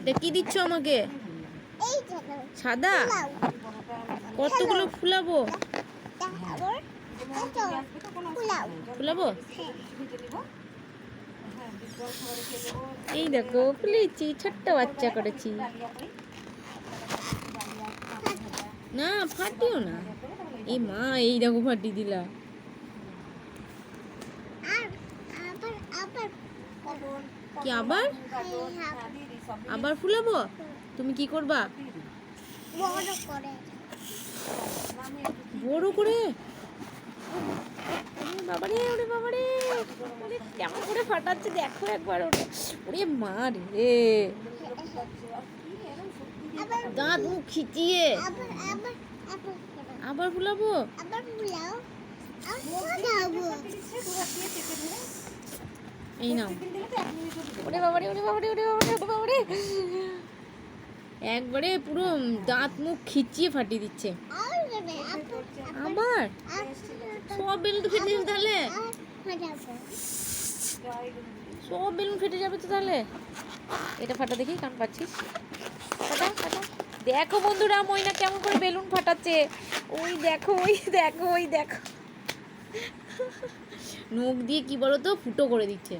এটা কি দিচ্ছ আমাকে? সাদা? কতগুলো ফুলাবো? ফুলাবো? এই দেখো ফুলেছি ছোট্ট বাচ্চা করেছি। না ফাটিও না। এই মা এই দেখো ফাটি দিলা। কি আবার? আবার ফুলাবো? তুমি কি করবা? বড় করে। বাবারে, ওরে বাবারে। কেমন করে ফাটাচ্ছে, দেখো একবার ওরে ওরে মা রে। দাঁত মুখ খিচিয়ে। আবার ফুলাবো? আবার খাব এই নাও। ওরে বাবারে ওরে বাবারে ওরে বাবারে, ওরে একবারে পুরো দাঁত মুখ খিচিয়ে ফাটিয়ে দিচ্ছে। আবার সব বেলুন ফেটে যাবে তাহলে? সব বেলুন ফেটে যাবে তো তাহলে? এটা ফাটা দেখি, কান পাচ্ছিস? দেখো বন্ধুরা, ময়না কেমন করে বেলুন ফাটাচ্ছে। ওই দেখো ওই দেখো ওই দেখো। নখ দিয়ে কি বলো তো ফুটো করে দিচ্ছে।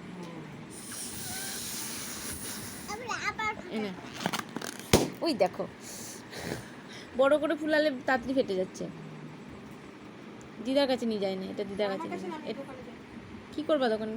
ওই দেখো। বড় করে ফুলালে তাড়াতাড়ি ফেটে যাচ্ছে। দিদার কাছে নিয়ে যায় না এটা দিদার কাছে কি করবা তখন?